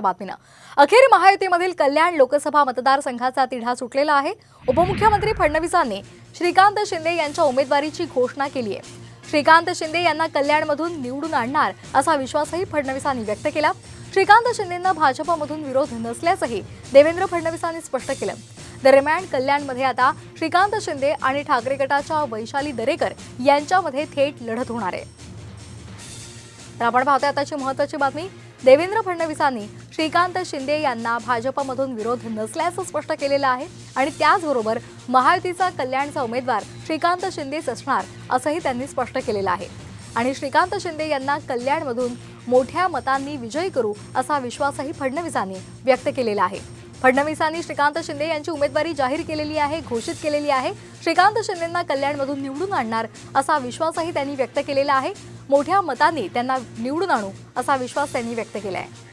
बातमीनं. अखेर महायुतीमधील कल्याण लोकसभा मतदारसंघाचा तिढा सुटलेला आहे. उपमुख्यमंत्री फडणवीसांनी श्रीकांत शिंदे यांच्या उमेदवारीची घोषणा केली आहे. श्रीकांत शिंदे यांना कल्याणमधून निवडून आणणार असा विश्वासही फडणवीसांनी व्यक्त केला. श्रीकांत शिंदेंना भाजपमधून विरोध नसल्याचंही देवेंद्र फडणवीसांनी स्पष्ट केलं. दरम्यान कल्याणमध्ये आता श्रीकांत शिंदे आणि ठाकरे गटाच्या वैशाली दरेकर यांच्यामध्ये थेट लढत होणार आहे. तर आपण पाहतोय आताची महत्वाची बातमी. देवेंद्र फडणवीसांनी श्रीकांत शिंदे यांना भाजपमधून विरोध नसल्याचं स्पष्ट केलेलं आहे आणि त्याचबरोबर महायुतीचा कल्याणचा उमेदवार श्रीकांत शिंदेच असणार असंही त्यांनी स्पष्ट केलेलं आहे. आणि श्रीकांत शिंदे यांना कल्याणमधून मोठ्या मतांनी विजयी करू असा विश्वासही फडणवीसांनी व्यक्त केलेला आहे. फडणवीसांनी श्रीकांत शिंदे यांची उमेदवारी जाहीर केलेली आहे घोषित केलेली आहे. श्रीकांत शिंदेंना कल्याणमधून निवडून आणणार असा विश्वासही त्यांनी व्यक्त केलेला आहे. मोठ्या मतांनी त्यांना निवडून आणू असा विश्वास त्यांनी व्यक्त केला आहे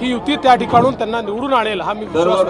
ही युती त्या ठिकाणून त्यांना निवडून आणेल हा मी विश्वास